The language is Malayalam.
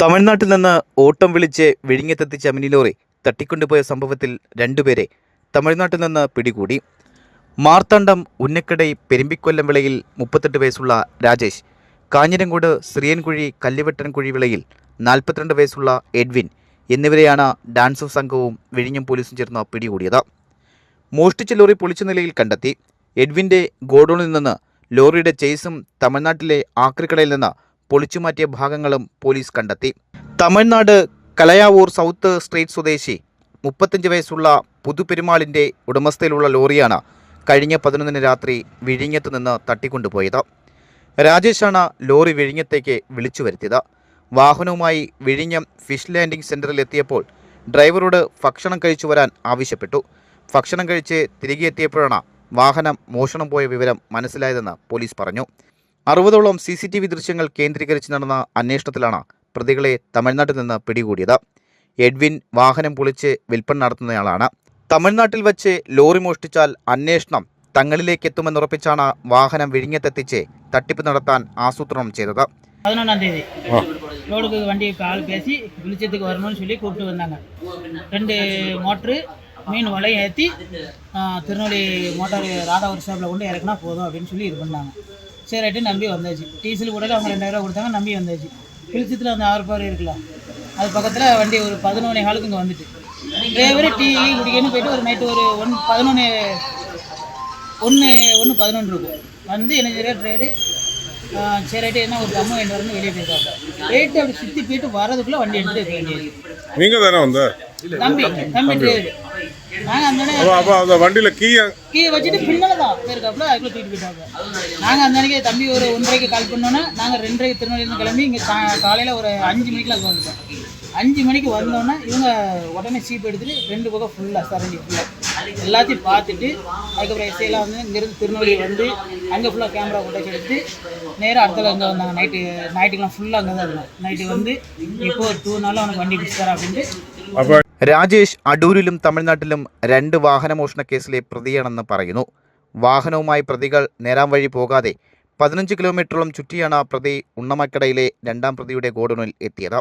തമിഴ്നാട്ടിൽ നിന്ന് ഓട്ടം വിളിച്ച് വിഴിഞ്ഞത്തെത്തിച്ച മിനി ലോറി തട്ടിക്കൊണ്ടുപോയ സംഭവത്തിൽ രണ്ടുപേരെ തമിഴ്നാട്ടിൽ നിന്ന് പിടികൂടി. മാർത്താണ്ഡം ഉന്നക്കടൈ പെരുമ്പിക്കൊല്ലം വിളയിൽ മുപ്പത്തെട്ട് വയസ്സുള്ള രാജേഷ് കാഞ്ഞിരങ്കോട് ശ്രീയൻകുഴി കല്ലുവെട്ടൻകുഴി വിളയിൽ നാൽപ്പത്തിരണ്ട് വയസ്സുള്ള എഡ്വിൻ എന്നിവരെയാണ് ഡാൻസ് സംഘവും വിഴിഞ്ഞം പോലീസും ചേർന്ന് പിടികൂടിയത്. മോഷ്ടിച്ച ലോറി പൊളിച്ച നിലയിൽ കണ്ടെത്തി. എഡ്വിന്റെ ഗോഡൌണിൽ നിന്ന് ലോറിയുടെ ചേസും തമിഴ്നാട്ടിലെ ആക്രിക്കടയിൽ നിന്ന് പൊളിച്ചുമാറ്റിയ ഭാഗങ്ങളും പോലീസ് കണ്ടെത്തി. തമിഴ്നാട് കലയാവൂർ സൗത്ത് സ്ട്രീറ്റ് സ്വദേശി മുപ്പത്തഞ്ച് വയസ്സുള്ള പുതുപെരുമാളിന്റെ ഉടമസ്ഥയിലുള്ള ലോറിയാണ് കഴിഞ്ഞ പതിനൊന്നിന് രാത്രി വിഴിഞ്ഞത്ത് നിന്ന് തട്ടിക്കൊണ്ടുപോയത്. രാജേഷാണ് ലോറി വിഴിഞ്ഞത്തേക്ക് വിളിച്ചു വരുത്തിയത്. വാഹനവുമായി വിഴിഞ്ഞം ഫിഷ് ലാൻഡിംഗ് സെന്ററിൽ എത്തിയപ്പോൾ ഡ്രൈവറോട് ഭക്ഷണം കഴിച്ചു വരാൻ ആവശ്യപ്പെട്ടു. ഭക്ഷണം കഴിച്ച് തിരികെ എത്തിയപ്പോഴാണ് വാഹനം മോഷണം പോയ വിവരം മനസ്സിലായതെന്ന് പോലീസ് പറഞ്ഞു. അറുപതോളം സി സി ടി വി ദൃശ്യങ്ങൾ കേന്ദ്രീകരിച്ച് നടന്ന അന്വേഷണത്തിലാണ് പ്രതികളെ തമിഴ്നാട്ടിൽ നിന്ന് പിടികൂടിയത് എഡ്വിൻ വാഹനം പൊളിച്ച് വിൽപ്പന നടത്തുന്നയാളാണ് തമിഴ്നാട്ടിൽ വച്ച് ലോറി മോഷ്ടിച്ചാൽ അന്വേഷണം തങ്ങളിലേക്ക് എത്തുമെന്നുറപ്പിച്ചാണ് വാഹനം വിഴിഞ്ഞത്തെത്തിച്ച് തട്ടിപ്പ് നടത്താൻ ആസൂത്രണം ചെയ്തത് பதினொன்றாம் தேதி ரோடுக்கு வண்டி ஆள் பேசி வெளிச்சத்துக்கு வரணும்னு சொல்லி கூப்பிட்டு வந்தாங்க ரெண்டு மோட்ரு மீன் வலையும் ஏற்றி திருநெல்வேலி மோட்டார் ராதா ஒர்க் ஷாப்பில் கொண்டு இறக்குனா போதும் அப்படின்னு சொல்லி இது பண்ணாங்க சரி ரைட்டு நம்பி வந்தாச்சு. டீசல் கூட அவங்க ரெண்டாயிரம் கொடுத்தாங்க நம்பி வந்தாச்சு. வெளிச்சத்தில் அந்த ஆறு பார் இருக்குல்ல அது பக்கத்தில் வண்டி ஒரு பதினொன்னே காலுக்கு இங்கே வந்துட்டு. டிரைவர் டீ குடிக்கணும்னு போயிட்டு ஒரு நைட்டு ஒரு ஒன் பதினொன்று ஒன்று ஒன்று பதினொன்று இருக்கும். வந்து என்ன சரியா டிரைவரு சரி ரைட்டு என்ன ஒரு தம்மு ரெண்டு வரணும் வெளியே போயிருக்காங்க போயிட்டு அப்படி சுற்றி போயிட்டு வரதுக்குள்ளே வண்டி எடுத்து இருக்க வேண்டியது நீங்க தானே வந்த? தம்பி தம்பி டிரைவர் நாங்கள் அந்த அந்த வண்டியில வச்சுட்டு பின்னால தான் போயிருக்காப்புல அதுக்குள்ளே தூக்கிட்டு போயிட்டாங்க. நாங்கள் அந்த அன்னைக்கு தம்பி ஒரு ஒன்றரைக்கு கால் பண்ணோன்னே நாங்கள் ரெண்டரைக்கு திருநெல்வேலியிருந்து கிளம்பி இங்கே காலையில் ஒரு அஞ்சு மணிக்கெலாம் அங்கே வந்துட்டோம். அஞ்சு மணிக்கு வந்தோன்னே இவங்க உடனே சீப் எடுத்துட்டு ரெண்டு பக்கம் ஃபுல்லாக சரண்டி ஃபுல்லாக எல்லாத்தையும் பார்த்துட்டு அதுக்கப்புறம் எஸ்ஐலாம் வந்து இங்கேருந்து திருநெல்வேலி வந்து அங்கே ஃபுல்லாக கேமரா ஃபுட்டேஜ் எடுத்து நேராக அடுத்தல அங்கே வந்தாங்க. நைட்டு ஞாயிற்றுக்கிழமை ஃபுல்லாக அங்கே தான் இருந்தாங்க. நைட்டு வந்து இப்போ ஒரு டூ நாளில் அவனுக்கு வண்டி பிடிச்சாரா அப்படின்ட்டு. அப்ப രാജേഷ് അടൂരിലും തമിഴ്നാട്ടിലും രണ്ട് വാഹനമോഷണ കേസിലെ പ്രതിയാണെന്ന് പറയുന്നു. വാഹനവുമായി പ്രതികൾ നേരാം വഴി പോകാതെ പതിനഞ്ച് കിലോമീറ്ററോളം ചുറ്റിയാണ് പ്രതി ഉണ്ണമക്കടയിലെ രണ്ടാം പ്രതിയുടെ ഗോഡൌണിൽ എത്തിയത്.